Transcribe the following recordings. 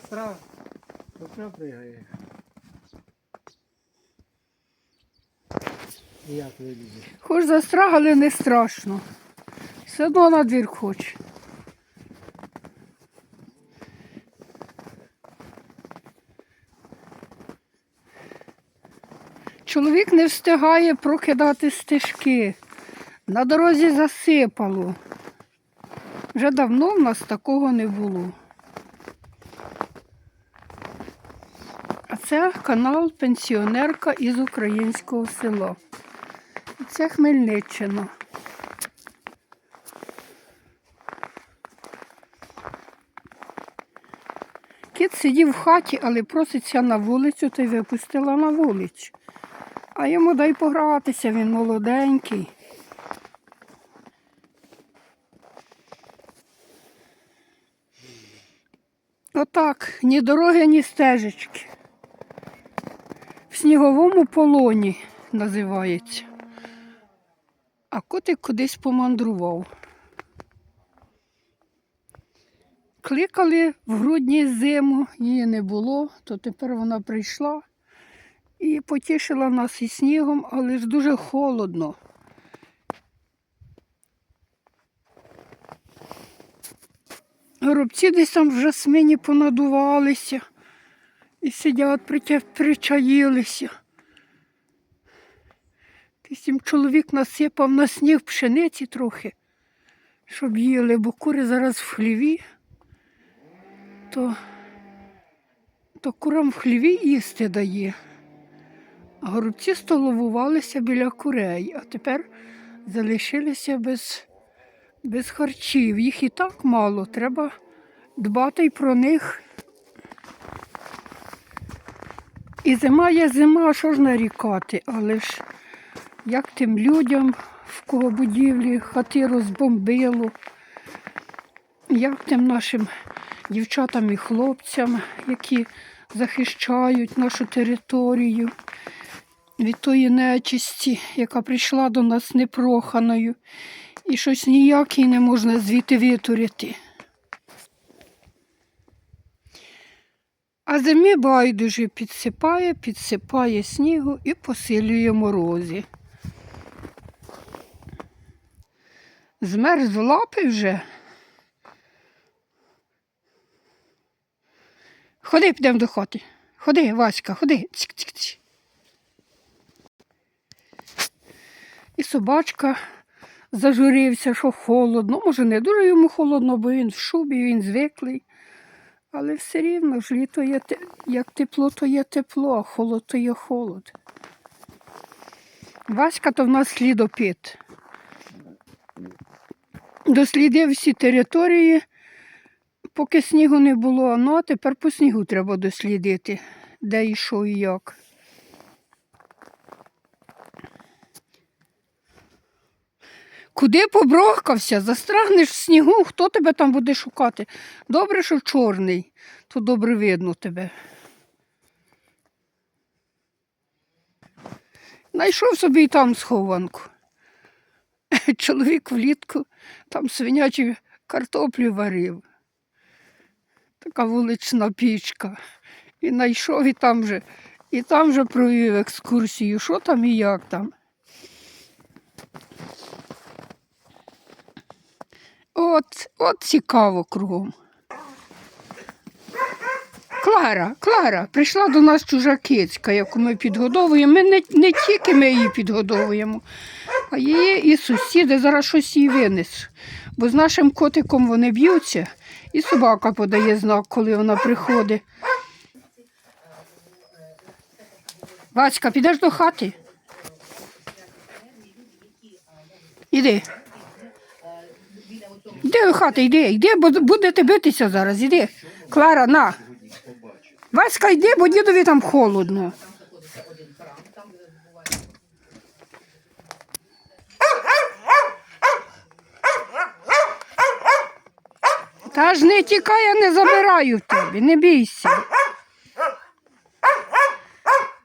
Сестра, сестра пригає. Як вилізе? Хоч застрагали не страшно. Все одно на двір хоче. Чоловік не встигає прокидати стежки. На дорозі засипало. Вже давно в нас такого не було. Це канал Пенсіонерка із українського села. Це Хмельниччина. Кіт сидів в хаті, але проситься на вулицю, то й випустила на вулицю. А йому дай погратися, він молоденький. Отак, ні дороги, ні стежечки. В сніговому полоні називається. А котик кудись помандрував. Кликали в грудні зиму, її не було, то тепер вона прийшла і потішила нас і снігом, але ж дуже холодно. Горобці десь там в жасмині понадувалися і сидять, причаїлися. Тим чоловік насипав на сніг пшениці трохи, щоб їли, бо кури зараз в хліві, то, то курам в хліві їсти дає. А горобці столовувалися біля курей, а тепер залишилися без, без харчів. Їх і так мало, треба дбати й про них. І зима є зима, що ж нарікати, але ж як тим людям, в кого будівлі хати розбомбило, як тим нашим дівчатам і хлопцям, які захищають нашу територію від тої нечисті, яка прийшла до нас непроханою, і щось ніяк її не можна звідти витурити. А зимі байдуже підсипає, підсипає снігу і посилює морози. Змерз в лапи вже. Ходи, підемо до хати. Ходи, Васька, ходи. Цик-цик-цик. І собачка зажурився, що холодно. Може, не дуже йому холодно, бо він в шубі, він звиклий. Але все рівно ж літо є як тепло, то є тепло, а холод то є холод. Васька то в нас слідопит. Дослідив всі території, поки снігу не було, ну а тепер по снігу треба дослідити, де що і як. Куди поброхкався? Застрагнеш в снігу, хто тебе там буде шукати? Добре, що чорний, то добре видно тебе. Найшов собі і там схованку. Чоловік влітку там свинячі картоплю варив. Така вулична пічка. І знайшов і там же, і там же провів екскурсію, що там і як там. От, от цікаво кругом. Клара, Клара, прийшла до нас чужа кицька, яку ми підгодовуємо. Ми не, не тільки ми її підгодовуємо, а її і сусіди зараз щось їй винес. Бо з нашим котиком вони б'ються, і собака подає знак, коли вона приходить. Васька, підеш до хати? Іди. Іди до хати, йди, йди, бо будете битися зараз, іди. Клара, на. Васька, йди, бо дідові там холодно. Та ж не тікай, я не забираю в тебе, не бійся.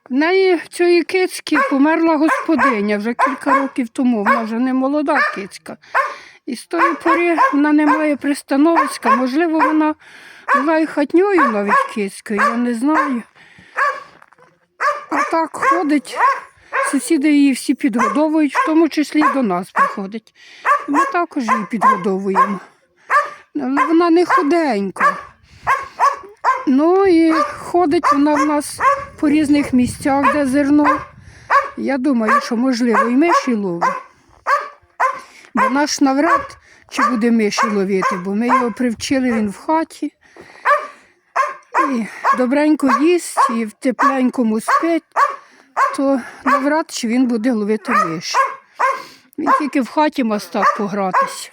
В неї цієї кицьки померла господиня вже кілька років тому. Вона вже не молода кицька. І з тої пори вона не має пристановиська. Можливо, вона була і хатньою навіть кицькою, я не знаю. А так ходить, сусіди її всі підгодовують, в тому числі і до нас приходить. Ми також її підгодовуємо. Але вона не худенька. Ну і ходить вона в нас по різних місцях, де зерно. Я думаю, що можливо і миші ловить. Бо наш навряд чи буде миші ловити, бо ми його привчили він в хаті. І добренько їсть і в тепленькому спить, то навряд чи він буде ловити миші. Він тільки в хаті мастак погратися.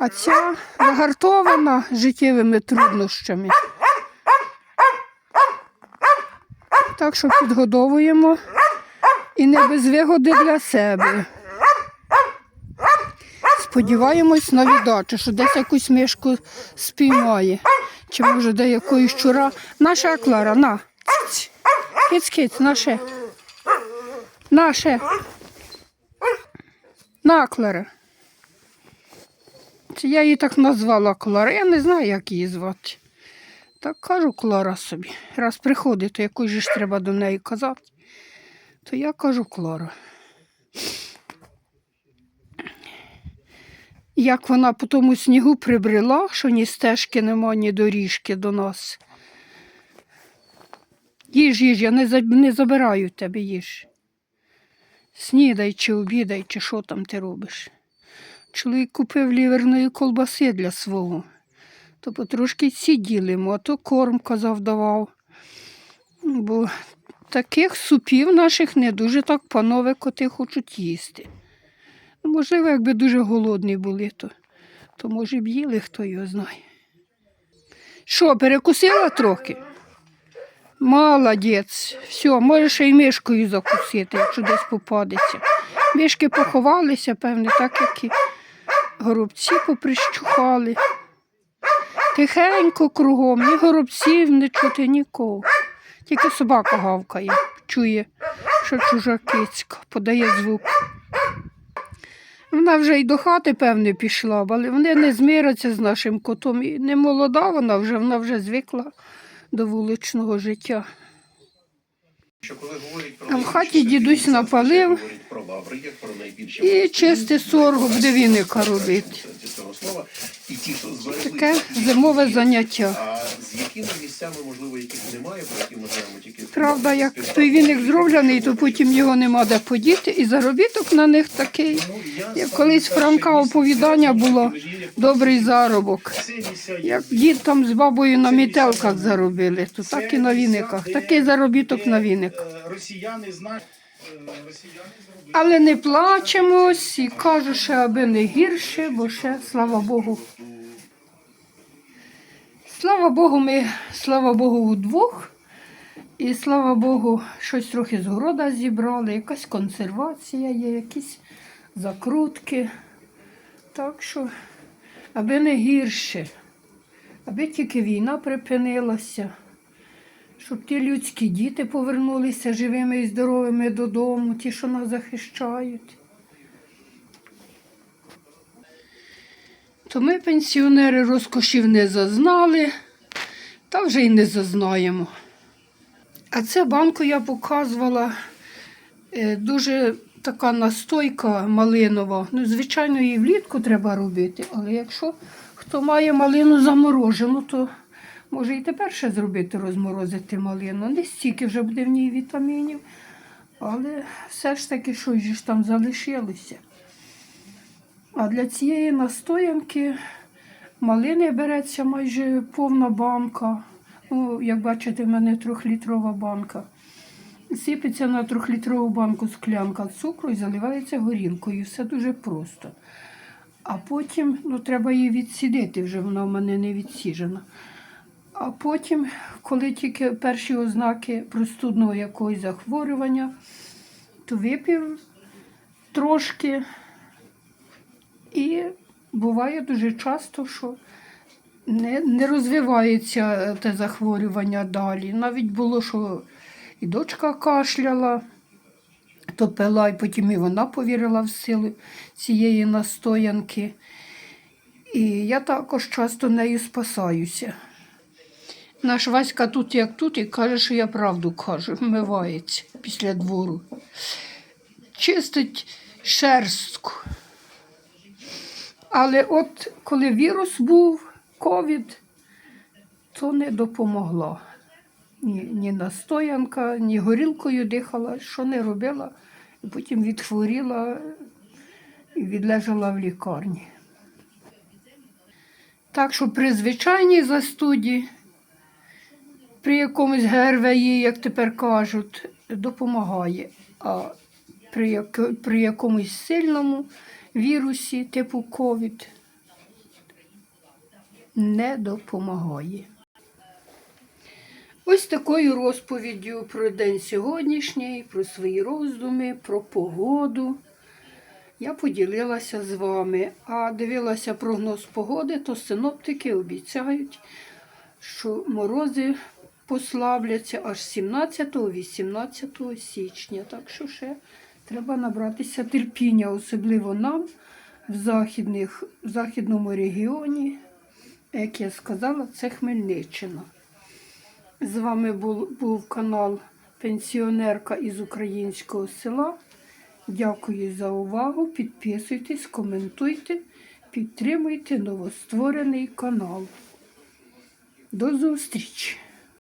А ця загартована життєвими труднощами. Так що підгодовуємо і не без вигоди для себе. Сподіваємось на віддачу, що десь якусь мишку спіймає. Чи може де якоїсь щура. Наша Клара, на. Ць. Киць, киць, наше. Наше. На, Клара. Це я її так назвала Клара. Я не знаю, як її звати. Так кажу Клара собі. Раз приходить, то якось ж треба до неї казати. То я кажу Клара. Як вона по тому снігу прибрела, що ні стежки нема, ні доріжки до нас. Їж, їж, я не, не забираю тебе, їж. Снідай чи обідай, чи що там ти робиш. Чоловік купив ліверної колбаси для свого, то потрошки ці ділимо, а то корм казав давав. Бо таких супів наших не дуже так панове коти хочуть їсти. Можливо, якби дуже голодні були, то, то може б їли, хто його знає. Що, перекусила трохи? Молодець. Все, можеш й мишкою закусити, якщо десь попадеться. Мишки поховалися, певне, так як і горобці поприщухали. Тихенько кругом, ні горобців, не чути нікого. Тільки собака гавкає, чує, що чужа кицька, подає звук. Вона вже й до хати, певне, пішла, але вони не змиряться з нашим котом. І не молода вона вже, вона вже звикла до вуличного життя. Що коли говорять про А в хаті дідусь напалив і чистий сорго буде віника робити. Таке зимове заняття. Правда, як той віник зроблений, то потім його нема де подіти, і заробіток на них такий. Як колись Франка оповідання було добрий заробок. Як дід там з бабою на мітелках заробили, то так і на віниках. Такий заробіток на віник. Росіяни знають, е. Але не плачемось і кажу, що аби не гірше, бо ще, слава Богу. Слава Богу, ми, слава Богу, удвох. І слава Богу, щось трохи з города зібрали, якась консервація є, якісь закрутки. Так що, аби не гірше, аби тільки війна припинилася, щоб ті людські діти повернулися живими і здоровими додому, ті, що нас захищають. То ми, пенсіонери, розкошів не зазнали, та вже й не зазнаємо. А це банку я показувала е, дуже така настойка малинова. Ну, звичайно, її влітку треба робити, але якщо хто має малину заморожену, то може і тепер ще зробити, розморозити малину. Не стільки вже буде в ній вітамінів, але все ж таки щось ж там залишилося. А для цієї настоянки малини береться майже повна банка. Ну, як бачите, в мене трьохлітрова банка. Сипеться на трьохлітрову банку склянка цукру і заливається горілкою. Все дуже просто. А потім, ну, треба її відсідити, вже вона в мене не відсіжена. А потім, коли тільки перші ознаки простудного якогось захворювання, то випів трошки. І буває дуже часто, що не, не розвивається те захворювання далі. Навіть було, що і дочка кашляла, то пила, і потім і вона повірила в силу цієї настоянки. І я також часто нею спасаюся. Наш Васька тут як тут і каже, що я правду кажу, вмивається після двору. Чистить шерстку. Але от коли вірус був, ковід, то не допомогла. Ні, ні настоянка, ні горілкою дихала, що не робила. І потім відхворіла і відлежала в лікарні. Так що при звичайній застуді, при якомусь ГРВІ, як тепер кажуть, допомагає. А при, при якомусь сильному вірусі, типу ковід, не допомагає. Ось такою розповіддю про день сьогоднішній, про свої роздуми, про погоду. Я поділилася з вами, а дивилася прогноз погоди, то синоптики обіцяють, що морози послабляться аж 17-18 січня. Так що ще треба набратися терпіння, особливо нам в, західних, в західному регіоні. Як я сказала, це Хмельниччина. З вами був, був канал Пенсіонерка із українського села. Дякую за увагу. Підписуйтесь, коментуйте, підтримуйте новостворений канал. До зустрічі!